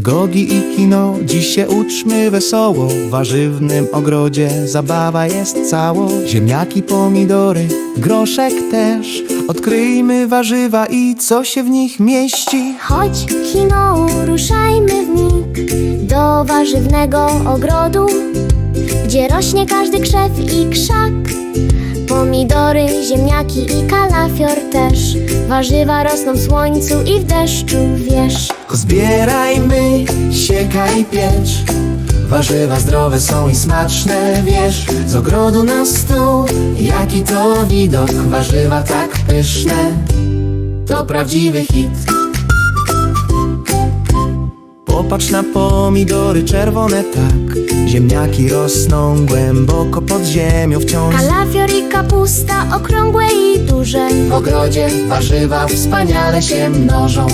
Gogi i kino, dziś się uczmy wesoło. W warzywnym ogrodzie zabawa jest cało Ziemniaki, pomidory, groszek też. Odkryjmy warzywa i co się w nich mieści. Chodź kino, ruszajmy w mig Do warzywnego ogrodu Gdzie rośnie każdy krzew i krzak Pomidory, ziemniaki i kalafior też. Warzywa rosną w słońcu i w deszczu, wiesz. Zbierajmy, siekaj, piecz. Warzywa zdrowe są i smaczne, wiesz. Z ogrodu na stół, jaki to widok. Warzywa tak pyszne, to prawdziwy hit Popatrz na pomidory czerwone tak. Ziemniaki rosną głęboko pod ziemią wciąż. Kalafior i kapusta okrągłe i duże. W ogrodzie warzywa wspaniale się mnożą.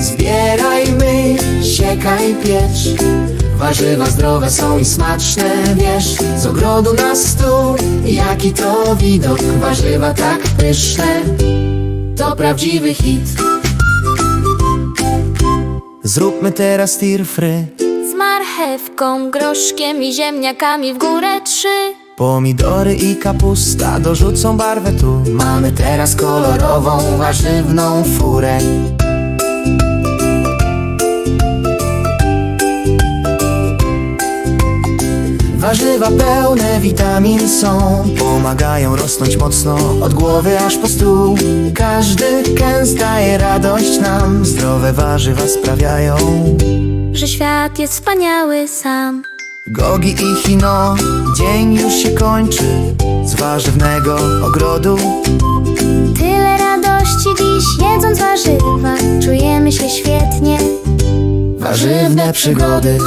Zbierajmy, siekaj, piecz Warzywa zdrowe są i smaczne, wiesz Z ogrodu na stół, jaki to widok? Warzywa tak pyszne, to prawdziwy hit. Zróbmy teraz tir fry. Z marchewką, groszkiem i ziemniakami w górę trzy. Pomidory i kapusta dorzucą barwę tu. Mamy teraz kolorową, warzywną furę Warzywa pełne witamin są. Pomagają rosnąć mocno od głowy aż po stół. Każdy kęs daje radość nam. Zdrowe warzywa sprawiają Że świat jest wspaniały sam. Gogi i Hino, dzień już się kończy Z warzywnego ogrodu. Tyle radości dziś jedząc warzywa Czujemy się świetnie. Warzywne przygody